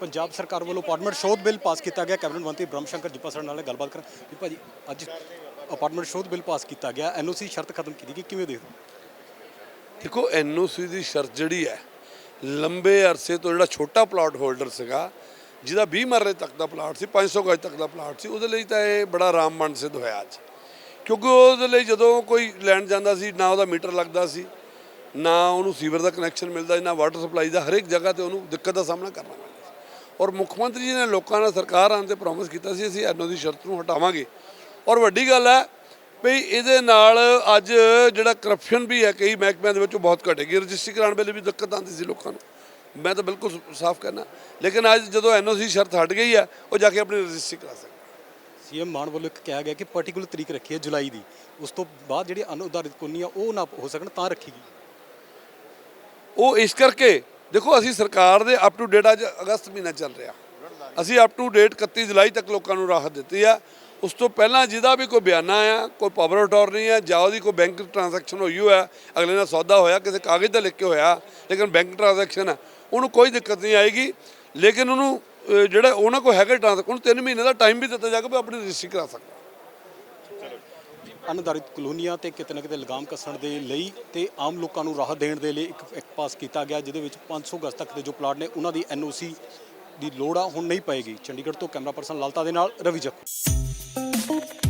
ਪੰਜਾਬ ਸਰਕਾਰ ਵੱਲੋਂ ਅਪਾਰਟਮੈਂਟ ਸ਼ੋਧ bill pass ਕੀਤਾ ਗਿਆ। ਕੈਬਨਿਟ ਮੰਤਰੀ ਬ੍ਰਹਮ ਸ਼ੰਕਰ ਜੀਪਾ ਸਰ ਨਾਲ ਗੱਲਬਾਤ ਕਰਾਂ ਜੀ, ਅੱਜ ਅਪਾਰਟਮੈਂਟ ਸ਼ੋਧ ਬਿੱਲ ਪਾਸ ਕੀਤਾ ਗਿਆ। ਐਨਓਸੀ ਸ਼ਰਤ ਖਤਮ ਕੀਤੀ ਗਈ। ਕਿਵੇਂ ਦੇਖਦੇ ਦੇਖੋ, ਐਨਓਸੀ ਦੀ ਸ਼ਰਤ ਜਿਹੜੀ ਹੈ, ਲੰਬੇ ਅਰਸੇ ਤੋਂ ਜਿਹੜਾ ਛੋਟਾ ਪਲਾਟ ਹੋਲਡਰ ਸੀਗਾ, ਜਿਹਦਾ 20 ਮਰਲੇ ਤੱਕ ਦਾ ਪਲਾਟ ਸੀ 500 ਗਜ ਤੱਕ ਦਾ ਪਲਾਟ ਸੀ, ਉਹਦੇ ਲਈ ਤਾਂ ਇਹ ਬੜਾ ਆਰਾਮਮੰਦ ਸਿੱਧ ਹੋਇਆ ਅੱਜ। ਕਿਉਂਕਿ ਉਹਦੇ ਲਈ ਜਦੋਂ ਕੋਈ ਲੈਣ ਜਾਂਦਾ ਸੀ, ਨਾ ਉਹਦਾ ਮੀਟਰ ਲੱਗਦਾ ਸੀ, ਨਾ ਉਹਨੂੰ ਸੀਵਰ ਦਾ ਕਨੈਕਸ਼ਨ ਮਿਲਦਾ, ਨਾ ਵਾਟਰ ਸਪਲਾਈ ਦਾ ਹਰੇਕ ਜਗ੍ਹਾ ਤੇ ਉਹਨੂੰ ਦਿੱਕਤ ਦਾ ਸਾਹਮਣਾ ਕਰਨਾ ਪੈਂਦਾ। ਔਰ ਮੁੱਖ ਮੰਤਰੀ ਜੀ ਨੇ ਲੋਕਾਂ ਨਾਲ ਸਰਕਾਰ ਆਉਣ ਤੇ ਪ੍ਰੋਮਿਸ ਕੀਤਾ ਸੀ ਅਸੀਂ ਐਨਓ ਦੀ ਸ਼ਰਤ ਨੂੰ ਹਟਾਵਾਂਗੇ। ਔਰ ਵੱਡੀ ਗੱਲ ਹੈ ਵੀ ਇਹਦੇ ਨਾਲ ਅੱਜ ਜਿਹੜਾ ਕਰਪਸ਼ਨ ਵੀ ਹੈ ਕਈ ਮਹਿਕਮਿਆਂ ਦੇ ਵਿੱਚ ਬਹੁਤ ਘਟੇਗੀ। ਰਜਿਸਟਰੀ ਕਰਾਉਣ ਵੇਲੇ ਵੀ ਦਿੱਕਤ ਆਉਂਦੀ ਸੀ ਲੋਕਾਂ ਨੂੰ। ਮੈਂ ਤਾਂ ਬਿਲਕੁਲ ਸਾਫ਼ ਕਹਿਣਾ ਲੇਕਿਨ ਅੱਜ ਜਦੋਂ ਐਨਓਸੀ ਸ਼ਰਤ ਹਟ ਗਈ ਹੈ ਉਹ ਜਾ ਕੇ ਆਪਣੀ ਰਜਿਸਟਰੀ ਕਰਾ ਸਕਦੇ ਸੀਐਮ ਮਾਨ ਵੱਲੋਂ ਇੱਕ ਕਿਹਾ ਗਿਆ ਕਿ ਪਾਰਟਿਕੂਲਰ ਤਰੀਕ ਰੱਖੀ ਹੈ ਜੁਲਾਈ ਦੀ। ਉਸ ਤੋਂ ਬਾਅਦ ਜਿਹੜੀ ਅਨੁਦਾਰਿਤ ਕਾਲੋਨੀਆਂ ਉਹ ਨਾ ਹੋ ਸਕਣ ਤਾਂ ਰੱਖੀ ਗਈ। ਉਹ ਇਸ ਕਰਕੇ ਦੇਖੋ, ਅਸੀਂ ਸਰਕਾਰ ਦੇ ਅਪ ਟੂ ਡੇਟ ਅੱਜ ਅਗਸਤ ਮਹੀਨਾ ਚੱਲ ਰਿਹਾ। ਅਸੀਂ ਅਪ ਟੂ ਡੇਟ 31 ਜੁਲਾਈ ਤੱਕ ਲੋਕਾਂ ਨੂੰ ਰਾਹਤ ਦਿੱਤੀ ਆ। ਉਸ ਤੋਂ ਪਹਿਲਾਂ ਜਿਹਦਾ ਵੀ ਕੋਈ ਬਿਆਨਾ ਆ, ਕੋਈ ਪਾਵਰ ਅਟਾਰਨੀ ਆ, ਜਾਂ ਉਹਦੀ ਕੋਈ ਬੈਂਕ ਟ੍ਰਾਂਜੈਕਸ਼ਨ ਹੋਈ ਹੋਇਆ, ਅਗਲੇ ਨਾਲ ਸੌਦਾ ਹੋਇਆ, ਕਿਸੇ ਕਾਗਜ਼ ਤੇ ਲਿਖ ਕੇ ਹੋਇਆ, ਲੇਕਿਨ ਬੈਂਕ ਟ੍ਰਾਂਜੈਕਸ਼ਨ ਆ, ਉਹਨੂੰ ਕੋਈ ਦਿੱਕਤ ਨਹੀਂ ਆਏਗੀ। ਲੇਕਿਨ ਉਹਨੂੰ ਜਿਹੜਾ ਉਹਨਾਂ ਕੋਲ ਹੈਗਾ ਟ੍ਰਾਂਜੈਕਸ਼ਨ ਉਹਨੂੰ 3 ਮਹੀਨੇ ਦਾ ਟਾਈਮ ਵੀ ਦਿੱਤਾ ਜਾਏਗਾ ਵੀ ਆਪਣੀ ਰਜਿਸਟਰੀ ਕਰਾ ਸਕਦਾ ਅਨੁਦਾਰਿਤ ਕਲੋਨੀਆਂ ਤੇ ਕਿਤੇ ਨਾ ਕਿਤੇ ਲਗਾਮ ਕੱਸਣ ਦੇ ਲਈ ਤੇ ਆਮ ਲੋਕਾਂ ਨੂੰ ਰਾਹਤ ਦੇਣ ਦੇ ਲਈ ਇੱਕ ਐਕਟ ਪਾਸ ਕੀਤਾ ਗਿਆ, ਜਿਹਦੇ ਵਿੱਚ 500 ਗਜ਼ ਤੱਕ ਦੇ ਜੋ ਪਲਾਟ ਨੇ, ਉਹਨਾਂ ਦੀ ਐਨਓਸੀ ਦੀ ਲੋੜ ਆ, ਹੁਣ ਨਹੀਂ ਪਏਗੀ। ਚੰਡੀਗੜ੍ਹ ਤੋਂ ਕੈਮਰਾ ਪਰਸਨ ਲਾਲਤਾ ਦੇ ਨਾਲ ਰਵੀ ਜੱਖੂ